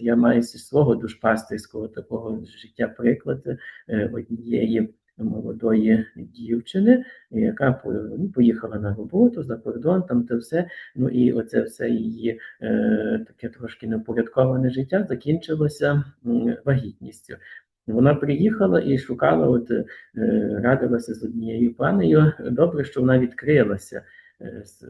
я маю зі свого душпастерського такого життя приклад е, однієї молодої дівчини, яка ну, поїхала на роботу за кордон, там те все. Ну і оце все її е, таке трошки неупорядковане життя закінчилося вагітністю. Вона приїхала і шукала, от е, радилася з однією панею. Добре, що вона відкрилася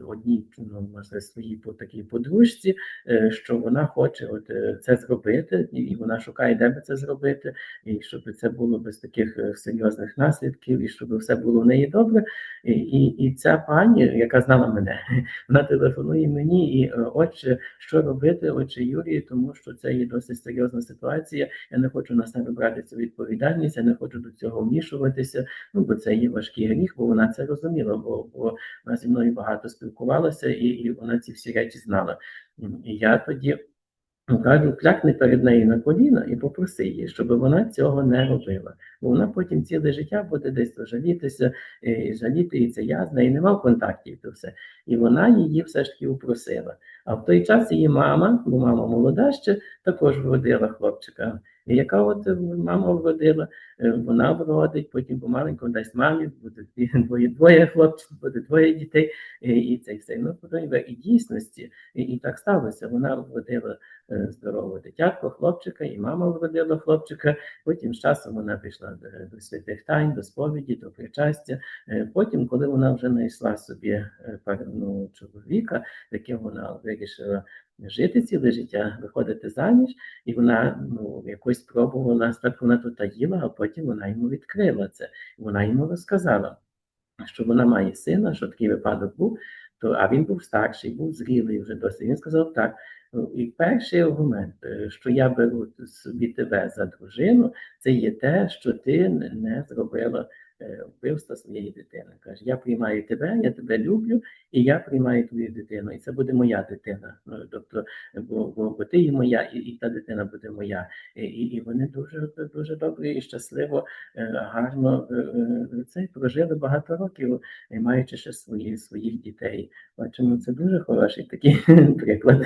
одній, ну, може, своїй по такій подружці, е, що вона хоче от е, це зробити, і вона шукає, де би це зробити, і щоб це було без таких е, серйозних наслідків, і щоб все було в неї добре. І, і, і ця пані, яка знала мене, вона телефонує мені, і е, отче, що робити, отче Юрій, тому що це є досить серйозна ситуація. Я не хочу на себе брати цю відповідальність, я не хочу до цього вмішуватися. Ну бо це є важкий гріх, бо вона це розуміла, бо, бо вона зі мною багато спілкувалася, і, і вона ці всі речі знала. І я тоді ну, кажу, клякни перед нею на коліна і попроси її, щоб вона цього не робила. Бо вона потім ціле життя буде десь жалітися, і жаліти, і це я з нею не мав контактів, то все. І вона її все ж таки упросила. А в той час її мама, бо мама молода ще, також вродила хлопчика. І яка от е, мама вродила, е, вона вродить, потім помаленьку дасть мамі, буде двоє, двоє хлопців, буде двоє дітей, і, це все. Ну, і дійсності, і, і так сталося. Вона вродила е, здорового дитятко, хлопчика, і мама вродила хлопчика. Потім з часом вона пішла до, святих тайн, до сповіді, до причастя. Потім, коли вона вже знайшла собі ну, чоловіка, яким вона вирішила жити ціле життя, виходити заміж, і вона ну, якось спробувала, спочатку вона тут таїла, а потім вона йому відкрила це. Вона йому розказала, що вона має сина, що такий випадок був, то, а він був старший, був зрілий вже досить. Він сказав так. І перший аргумент, е, що я беру собі тебе за дружину, це є те, що ти не- зробила е, вбивства своєї дитини. Каже, я приймаю тебе, я тебе люблю, і я приймаю твою дитину, і це буде моя дитина. Ну, тобто, бо, бо, бо ти і моя, і, і та дитина буде моя. І, і, вони дуже дуже добре і щасливо, е, гарно це прожили багато років, маючи ще свої своїх дітей. Бачимо, це дуже хороший такий приклад.